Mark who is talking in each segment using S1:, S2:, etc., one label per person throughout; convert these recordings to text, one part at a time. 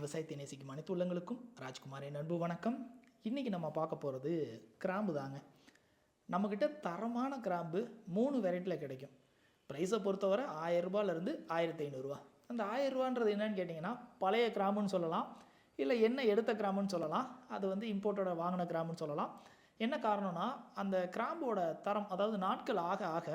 S1: விவசாயத்தை நேசிக்கும் அனைத்து உள்ளங்களுக்கும் ராஜ்குமாரின் அன்பு வணக்கம். இன்றைக்கி நம்ம பார்க்க போகிறது கிராம்பு தாங்க. நம்மக்கிட்ட தரமான கிராம்பு மூணு வெரைட்டியில் கிடைக்கும். ப்ரைஸை பொறுத்தவரை ஆயரூபாலேருந்து ஆயிரத்தி ஐநூறுரூவா அந்த ஆயரூபான்றது ரூபான்றது என்னன்னு கேட்டிங்கன்னா பழைய கிராம்புன்னு சொல்லலாம் இல்லை என்ன எடுத்த கிராம்புன்னு சொல்லலாம் அது வந்து இம்போர்ட்டோட வாங்கின கிராம்புன்னு சொல்லலாம். என்ன காரணம்னா அந்த கிராம்போட தரம் அதாவது நாட்கள் ஆக ஆக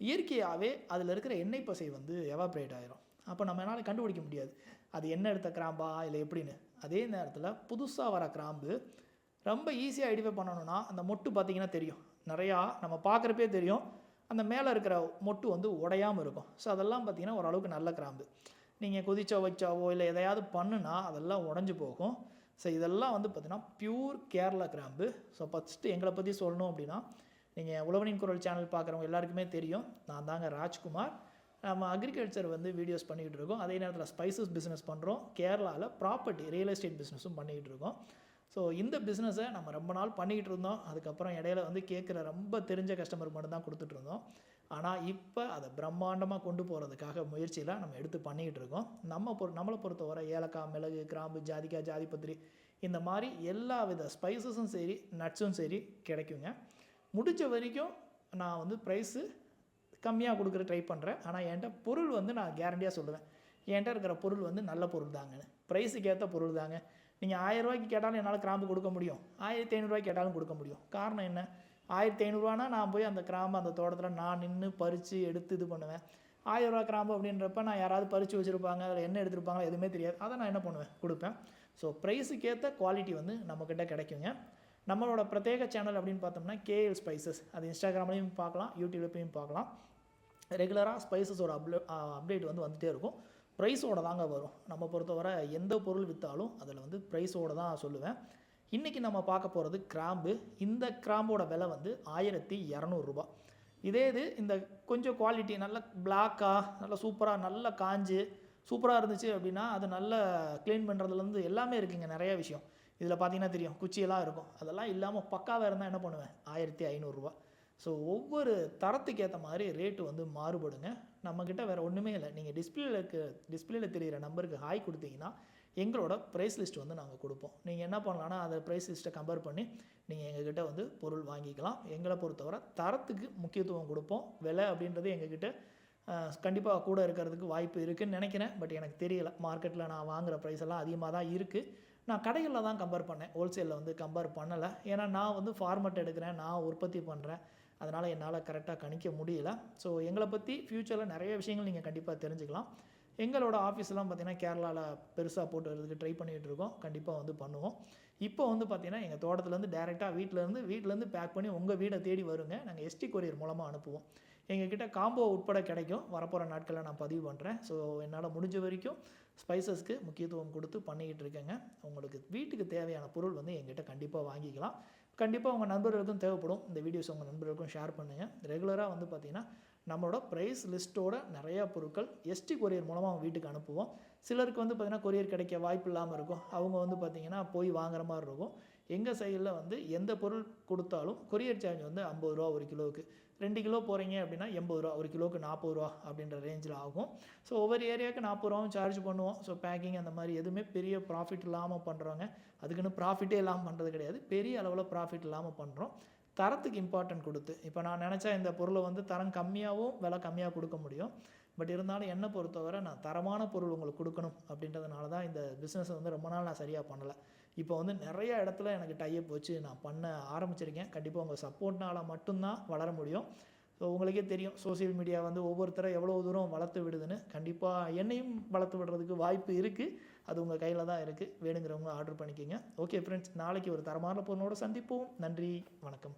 S1: இயற்கையாகவே அதில் இருக்கிற எண்ணெய் பசை வந்து எவாப்ரேட் ஆகிரும் அப்போ நம்ம என்னால் கண்டுபிடிக்க முடியாது. அது என்ன எடுத்த கிராம்பா? இல்லை எப்படின்னு. அதே நேரத்தில் புதுசாக வர கிராம்பு ரொம்ப ஈஸியாக ஐடென்டிஃபை பண்ணணும்னா அந்த மொட்டு பார்த்தீங்கன்னா தெரியும். நிறையா நம்ம பார்க்குறப்பே தெரியும். அந்த மேலே இருக்கிற மொட்டு வந்து உடையாமல் இருக்கும். ஸோ அதெல்லாம் பார்த்தீங்கன்னா ஓரளவுக்கு நல்ல கிராம்பு. நீங்கள் கொதிச்சோ வச்சாவோ இல்லை எதையாவது பண்ணுனா அதெல்லாம் உடஞ்சி போகும். ஸோ இதெல்லாம் வந்து பார்த்திங்கன்னா பியூர் கேரளா கிராம்பு. ஸோ ஃபஸ்ட்டு எங்களை பற்றி சொல்லணும் அப்படின்னா நீங்கள் உழவனின் குரல் சேனல் பார்க்குறவங்க எல்லாருக்குமே தெரியும். நான் தாங்க ராஜ்குமார். நம்ம அக்ரிகல்ச்சர் வந்து வீடியோஸ் பண்ணிக்கிட்டு இருக்கோம் அதே நேரத்தில் ஸ்பைசஸ் பிஸ்னஸ் பண்ணுறோம் கேரளாவில் ப்ராப்பர்ட்டி ரியல் எஸ்டேட் பிஸ்னஸும் பண்ணிக்கிட்டு இருக்கோம் ஸோ இந்த பிஸ்னஸை நம்ம ரொம்ப நாள் பண்ணிக்கிட்டு இருந்தோம் அதுக்கப்புறம் இடையில வந்து கேட்குற ரொம்ப தெரிஞ்ச கஸ்டமர் மட்டும்தான் கொடுத்துட்ருந்தோம் கொடுத்துட்டு இருந்தோம் ஆனால் இப்போ அதை பிரம்மாண்டமாக கொண்டு போகிறதுக்காக முயற்சியில் நம்ம எடுத்து பண்ணிக்கிட்டு இருக்கோம் நம்ம பொறு நம்மளை பொறுத்தவரை ஏலக்காய் மிளகு கிராம்பு ஜாதிக்காய் ஜாதிபத்திரி இந்த மாதிரி எல்லா வித ஸ்பைசஸும் சரி நட்ஸும் சரி கிடைக்குங்க. முடிஞ்ச வரைக்கும் நான் வந்து ப்ரைஸு கம்மியாக கொடுக்குற ட்ரை பண்ணுறேன் ஆனால் என்கிட்ட பொருள் வந்து நான் கேரண்டியாக சொல்லுவேன். என்கிட்ட இருக்கிற பொருள் வந்து நல்ல பொருள் தாங்கன்னு. ப்ரைஸுக்கு ஏற்ற பொருள் தாங்க. நீங்கள் ஆயிரம் ரூபாய்க்கு கேட்டாலும் என்னால் கிராம்பு கொடுக்க முடியும். ஆயிரத்தி ஐநூறுரூவாய்க்கு கேட்டாலும் கொடுக்க முடியும். காரணம் என்ன? ஆயிரத்தி ஐநூறுரூவானா நான் போய் அந்த கிராம்பு அந்த தோட்டத்தில் நான் நின்று பறித்து எடுத்து இது பண்ணுவேன். ஆயிரரூவா கிராம்பு அப்படின்றப்ப நான் யாராவது பறித்து வச்சுருப்பாங்க அதில் என்ன எடுத்திருப்பாங்களோ எதுவுமே தெரியாது. அதை நான் என்ன பண்ணுவேன்? கொடுப்பேன். ஸோ ப்ரைஸுக்கு ஏற்ற குவாலிட்டி வந்து நம்மக்கிட்ட கிடைக்குங்க. நம்மளோட பிரத்யேக சேனல் அப்படின்னு பார்த்தோம்னா கேஎல் ஸ்பைசஸ் அது இன்ஸ்டாகிராம்லேயும் பார்க்கலாம் யூடியூப்லேயும் பார்க்கலாம். ரெகுலராக ஸ்பைசஸோட அப்ளே அப்டேட் வந்து வந்துகிட்டே இருக்கும். ப்ரைஸோட தாங்க வரும். நம்ம பொறுத்தவரை எந்த பொருள் விற்றாலும் அதில் வந்து ப்ரைஸோட தான் சொல்லுவேன். இன்றைக்கி நம்ம பார்க்க போகிறது கிராம்பு. இந்த கிராம்போட விலை வந்து ஆயிரத்தி இரநூறுபா இதே இது இந்த கொஞ்சம் குவாலிட்டி நல்ல பிளாக்காக நல்ல சூப்பராக நல்ல காஞ்சு சூப்பராக இருந்துச்சு அப்படின்னா அது நல்ல க்ளீன் பண்ணுறதுலேருந்து எல்லாமே இருக்குங்க நிறையா விஷயம். இதில் பார்த்தீங்கன்னா தெரியும் குச்சியெல்லாம் இருக்கும். அதெல்லாம் இல்லாமல் பக்காவாக இருந்தால் என்ன பண்ணுவேன்? ஆயிரத்தி ஐநூறுரூவா ஸோ ஒவ்வொரு தரத்துக்கு ஏற்ற மாதிரி ரேட்டு வந்து மாறுபடுங்க. நம்மக்கிட்ட வேறு ஒன்றுமே இல்லை. நீங்கள் டிஸ்பிளேல இருக்க டிஸ்பிளேல தெரிகிற நம்பருக்கு ஹாய் கொடுத்தீங்கன்னா எங்களோட ப்ரைஸ் லிஸ்ட் வந்து நாங்கள் கொடுப்போம். நீங்கள் என்ன பண்ணலான்னா அதை ப்ரைஸ் லிஸ்ட்டை கம்பேர் பண்ணி நீங்கள் எங்ககிட்ட வந்து பொருள் வாங்கிக்கலாம். எங்களை பொறுத்தவரை தரத்துக்கு முக்கியத்துவம் கொடுப்போம். விலை அப்படின்றது எங்ககிட்ட கண்டிப்பாக கூட இருக்கிறதுக்கு வாய்ப்பு இருக்குதுன்னு நினைக்கிறேன். பட் எனக்கு தெரியல. மார்க்கெட்டில் நான் வாங்குகிற ப்ரைஸ் எல்லாம் அதிகமாக தான் இருக்குது நான் கடைகளில் தான் கம்பேர் பண்ணேன். ஹோல்சேலில் வந்து கம்பேர் பண்ணலை. ஏன்னா நான் வந்து ஃபார்மட் எடுக்கிறேன். நான் உற்பத்தி பண்ணுறேன் அதனால் என்னால் கரெக்டாக கணிக்க முடியல. ஸோ எங்களை பற்றி ஃப்யூச்சரில் நிறைய விஷயங்கள் நீங்கள் கண்டிப்பாக தெரிஞ்சுக்கலாம். எங்களோட ஆஃபீஸ்லாம் பார்த்திங்கன்னா கேரளாவில் பெருசாக போட்டு வரதுக்கு ட்ரை பண்ணிகிட்டு இருக்கோம். கண்டிப்பாக வந்து பண்ணுவோம். இப்போ வந்து பார்த்திங்கன்னா எங்கள் தோட்டத்துலேருந்து டேரெக்டாக வீட்டிலேருந்து வீட்டிலேருந்து பேக் பண்ணி உங்கள் வீடை தேடி வருங்க. நாங்கள் எஸ்டி கொரியர் மூலமாக அனுப்புவோம். எங்ககிட்ட காம்போ உட்பட கிடைக்கும். வரப்போகிற நாட்களில் நான் பதிவு பண்ணுறேன் ஸோ என்னால் முடிஞ்ச வரைக்கும் ஸ்பைசஸ்க்கு முக்கியத்துவம் கொடுத்து பண்ணிக்கிட்டு இருக்கேங்க. உங்களுக்கு வீட்டுக்கு தேவையான பொருள் வந்து எங்கிட்ட கண்டிப்பாக வாங்கிக்கலாம். கண்டிப்பாக உங்கள் நண்பர்களுக்கும் தேவைப்படும். இந்த வீடியோஸ் உங்கள் நண்பர்களுக்கும் ஷேர் பண்ணுங்கள் ரெகுலராக வந்து பார்த்திங்கன்னா நம்மளோட ப்ரைஸ் லிஸ்ட்டோட நிறையா பொருட்கள் எஸ்டி கொரியர் மூலமாக அவங்க வீட்டுக்கு அனுப்புவோம். சிலருக்கு வந்து பார்த்திங்கன்னா கொரியர் கிடைக்க வாய்ப்பு இல்லாமல் இருக்கும். அவங்க வந்து பார்த்திங்கன்னா போய் வாங்குற மாதிரி இருக்கும். எங்கள் சைடில் வந்து எந்த பொருள் கொடுத்தாலும் கொரியர் சார்ஜ் வந்து ஐம்பது ரூபா ஒரு கிலோவுக்கு. ரெண்டு கிலோ போகிறீங்க அப்படின்னா எண்பது ரூபா ஒரு கிலோவுக்கு நாற்பது ரூபா அப்படின்ற ரேஞ்சில் ஆகும். ஸோ ஒவ்வொரு ஏரியாவுக்கு நாற்பது ரூபாவும் சார்ஜ் பண்ணுவோம். ஸோ பேக்கிங் அந்த மாதிரி எதுவுமே பெரிய ப்ராஃபிட் இல்லாமல் பண்ணுறவங்க அதுக்குன்னு ப்ராஃபிட்டே இல்லாமல் பண்ணுறது கிடையாது. பெரிய அளவில் ப்ராஃபிட் இல்லாமல் பண்ணுறோம் தரத்துக்கு இம்பார்ட்டன்ட் கொடுத்து. இப்போ நான் நினச்சா இந்த பொருளை வந்து தரம் கம்மியாகவும் விலை கம்மியாக கொடுக்க முடியும். பட் இருந்தாலும் என்னை பொறுத்தவரை நான் தரமான பொருள் உங்களுக்கு கொடுக்கணும் அப்படின்றதுனால தான் இந்த பிஸ்னஸை வந்து ரொம்ப நாள் நான் சரியாக பண்ணலை. இப்போ வந்து நிறைய இடத்துல எனக்கு டைப் வச்சு நான் பண்ண ஆரம்பிச்சிருக்கேன். கண்டிப்பாக உங்கள் சப்போர்ட்னால் மட்டும்தான் வளர முடியும். ஸோ உங்களுக்கே தெரியும் சோசியல் மீடியா வந்து ஒவ்வொருத்தரை எவ்வளோ தூரம் வளர்த்து விடுதுன்னு. கண்டிப்பாக என்னையும் வளர்த்து விடுறதுக்கு வாய்ப்பு இருக்குது அது உங்கள் கையில் தான் இருக்குது வேணுங்கிறவங்க ஆர்டர் பண்ணிக்கோங்க. ஓகே ஃப்ரெண்ட்ஸ் நாளைக்கு ஒரு தரமான பொருளோடு சந்திப்போம். நன்றி வணக்கம்.